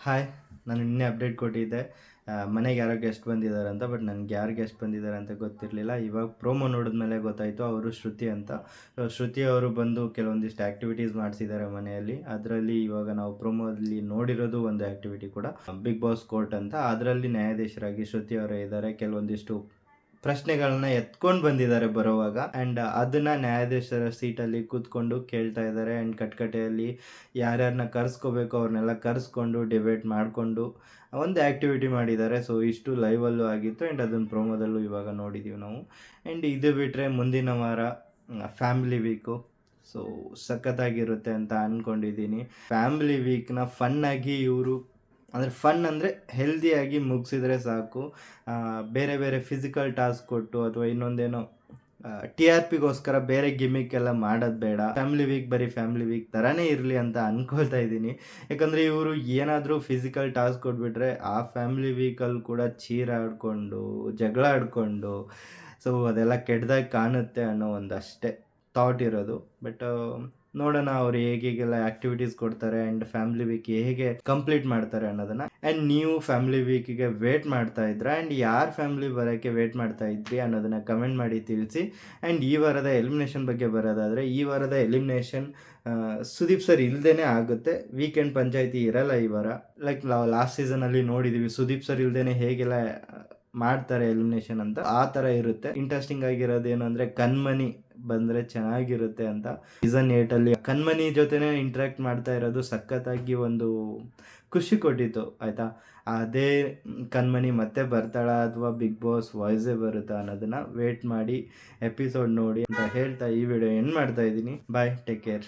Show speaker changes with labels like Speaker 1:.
Speaker 1: Hi ನಾನು ನಿನ್ನೆ update ಕೊಟ್ಟಿದ್ದೆ. ಮನೆಗೆ ಯಾರೋ ಗೆಸ್ಟ್ ಬಂದಿದ್ದಾರೆ ಅಂತ ಬಟ್ ನನಗೆ ಯಾರು ಗೆಸ್ಟ್ ಬಂದಿದ್ದಾರೆ ಅಂತ ಗೊತ್ತಿರಲಿಲ್ಲ. ಇವಾಗ ಪ್ರೋಮೋ ನೋಡಿದ್ಮೇಲೆ ಗೊತ್ತಾಯಿತು, ಅವರು ಶ್ರುತಿ ಅಂತ. ಶ್ರುತಿ ಅವರು ಬಂದು ಕೆಲವೊಂದಿಷ್ಟು ಆ್ಯಕ್ಟಿವಿಟೀಸ್ ಮಾಡಿಸಿದ್ದಾರೆ ಮನೆಯಲ್ಲಿ. ಅದರಲ್ಲಿ ಇವಾಗ ನಾವು ಪ್ರೋಮೋದಲ್ಲಿ ನೋಡಿರೋದು ಒಂದು ಆ್ಯಕ್ಟಿವಿಟಿ ಕೂಡ ಬಿಗ್ ಬಾಸ್ ಕೋರ್ಟ್ ಅಂತ. ಅದರಲ್ಲಿ ನ್ಯಾಯಾಧೀಶರಾಗಿ ಶ್ರುತಿ ಅವರು ಇದ್ದಾರೆ. ಕೆಲವೊಂದಿಷ್ಟು ಪ್ರಶ್ನೆಗಳನ್ನ ಎತ್ಕೊಂಡು ಬಂದಿದ್ದಾರೆ ಬರುವಾಗ. ಆ್ಯಂಡ್ ಅದನ್ನ ನ್ಯಾಯಾಧೀಶರ ಸೀಟಲ್ಲಿ ಕೂತ್ಕೊಂಡು ಕೇಳ್ತಾ ಇದ್ದಾರೆ. ಆ್ಯಂಡ್ ಕಟ್ಕಟೆಯಲ್ಲಿ ಯಾರ್ಯಾರನ್ನ ಕರೆಸ್ಕೋಬೇಕು ಅವ್ರನ್ನೆಲ್ಲ ಕರೆಸ್ಕೊಂಡು ಡಿಬೇಟ್ ಮಾಡಿಕೊಂಡು ಒಂದು ಆ್ಯಕ್ಟಿವಿಟಿ ಮಾಡಿದ್ದಾರೆ. ಸೊ ಇಷ್ಟು ಲೈವಲ್ಲೂ ಆಗಿತ್ತು. ಆ್ಯಂಡ್ ಅದನ್ನು ಪ್ರೋಮೋದಲ್ಲೂ ಇವಾಗ ನೋಡಿದ್ದೀವಿ ನಾವು. ಆ್ಯಂಡ್ ಇದು ಬಿಟ್ಟರೆ ಮುಂದಿನ ವಾರ ಫ್ಯಾಮಿಲಿ ವೀಕು ಸೊ ಸಖತ್ತಾಗಿರುತ್ತೆ ಅಂತ ಅಂದ್ಕೊಂಡಿದ್ದೀನಿ ಫ್ಯಾಮಿಲಿ ವೀಕ್ನ ಫನ್ನಾಗಿ ಇವರು ಅಂದರೆ ಫನ್ ಅಂದರೆ ಹೆಲ್ದಿಯಾಗಿ ಮುಗಿಸಿದ್ರೆ ಸಾಕು. ಬೇರೆ ಬೇರೆ ಫಿಸಿಕಲ್ ಟಾಸ್ಕ್ ಕೊಟ್ಟು ಅಥವಾ ಇನ್ನೊಂದೇನೋ ಟಿ ಆರ್ ಪಿಗೋಸ್ಕರ ಬೇರೆ ಗಿಮಿಕ್ ಎಲ್ಲ ಮಾಡೋದು ಬೇಡ. ಫ್ಯಾಮಿಲಿ ವೀಕ್ ಬರೀ ಫ್ಯಾಮಿಲಿ ವೀಕ್ ಥರನೇ ಇರಲಿ ಅಂತ ಅಂದ್ಕೊಳ್ತಾ ಇದ್ದೀನಿ. ಯಾಕಂದರೆ ಇವರು ಏನಾದರೂ ಫಿಸಿಕಲ್ ಟಾಸ್ಕ್ ಕೊಟ್ಬಿಟ್ರೆ ಆ ಫ್ಯಾಮಿಲಿ ವೀಕಲ್ಲಿ ಕೂಡ ಚೀರಾಡ್ಕೊಂಡು ಜಗಳ ಆಡಿಕೊಂಡು ಸೊ ಅದೆಲ್ಲ ಕೆಟ್ಟದಾಗಿ ಕಾಣುತ್ತೆ ಅನ್ನೋ ಒಂದು ಅಷ್ಟೇ ಥಾಟ್ ಇರೋದು ಬಟ್ ನೋಡೋಣ ಅವ್ರು ಹೇಗೆಲ್ಲ ಆಕ್ಟಿವಿಟೀಸ್ ಕೊಡ್ತಾರೆ ಅಂಡ್ ಫ್ಯಾಮಿಲಿ ವೀಕ್ ಹೇಗೆ ಕಂಪ್ಲೀಟ್ ಮಾಡ್ತಾರೆ ಅನ್ನೋದನ್ನ. ಅಂಡ್ ನೀವು ಫ್ಯಾಮಿಲಿ ವೀಕಿಗೆ ವೇಟ್ ಮಾಡ್ತಾ ಇದ್ರ ಅಂಡ್ ಯಾರು ಫ್ಯಾಮಿಲಿ ಬರೋಕ್ಕೆ ವೇಟ್ ಮಾಡ್ತಾ ಇದ್ರಿ ಅನ್ನೋದನ್ನ ಕಮೆಂಟ್ ಮಾಡಿ ತಿಳಿಸಿ. ಅಂಡ್ ಈ ವಾರದ ಎಲಿಮಿನೇಷನ್ ಬಗ್ಗೆ ಬರೋದಾದರೆ ಈ ವಾರದ ಎಲಿಮಿನೇಷನ್ ಸುದೀಪ್ ಸರ್ ಇಲ್ದೇನೆ ಆಗುತ್ತೆ. ವೀಕೆಂಡ್ ಪಂಚಾಯಿತಿ ಇರಲ್ಲ ಈ ವಾರ. ಲೈಕ್ ನಾವು ಲಾಸ್ಟ್ ಸೀಸನಲ್ಲಿ ನೋಡಿದ್ದೀವಿ ಸುದೀಪ್ ಸರ್ ಇಲ್ದೇನೆ ಹೇಗೆಲ್ಲ ಮಾಡ್ತಾರೆ ಎಲಿಮಿನೇಷನ್ ಅಂತ. ಆ ಥರ ಇರುತ್ತೆ. ಇಂಟ್ರೆಸ್ಟಿಂಗ್ ಆಗಿರೋದು ಏನು ಅಂದರೆ ಕಣ್ಮನಿ ಬಂದರೆ ಚೆನ್ನಾಗಿರುತ್ತೆ ಅಂತ. ಸೀಸನ್ ಏಟಲ್ಲಿ ಕಣ್ಮನಿ ಜೊತೆನೇ ಇಂಟ್ರ್ಯಾಕ್ಟ್ ಮಾಡ್ತಾ ಇರೋದು ಸಖತ್ತಾಗಿ ಒಂದು ಖುಷಿ ಕೊಟ್ಟಿತ್ತು, ಆಯಿತಾ? ಅದೇ ಕಣ್ಮನಿ ಮತ್ತೆ ಬರ್ತಾಳ ಅಥವಾ ಬಿಗ್ ಬಾಸ್ ವಾಯ್ಸೇ ಬರುತ್ತಾ ಅನ್ನೋದನ್ನ ವೇಟ್ ಮಾಡಿ ಎಪಿಸೋಡ್ ನೋಡಿ ಅಂತ ಹೇಳ್ತಾ ಈ ವಿಡಿಯೋ ಎಂಡ್ ಮಾಡ್ತಾ ಇದ್ದೀನಿ. Bye take care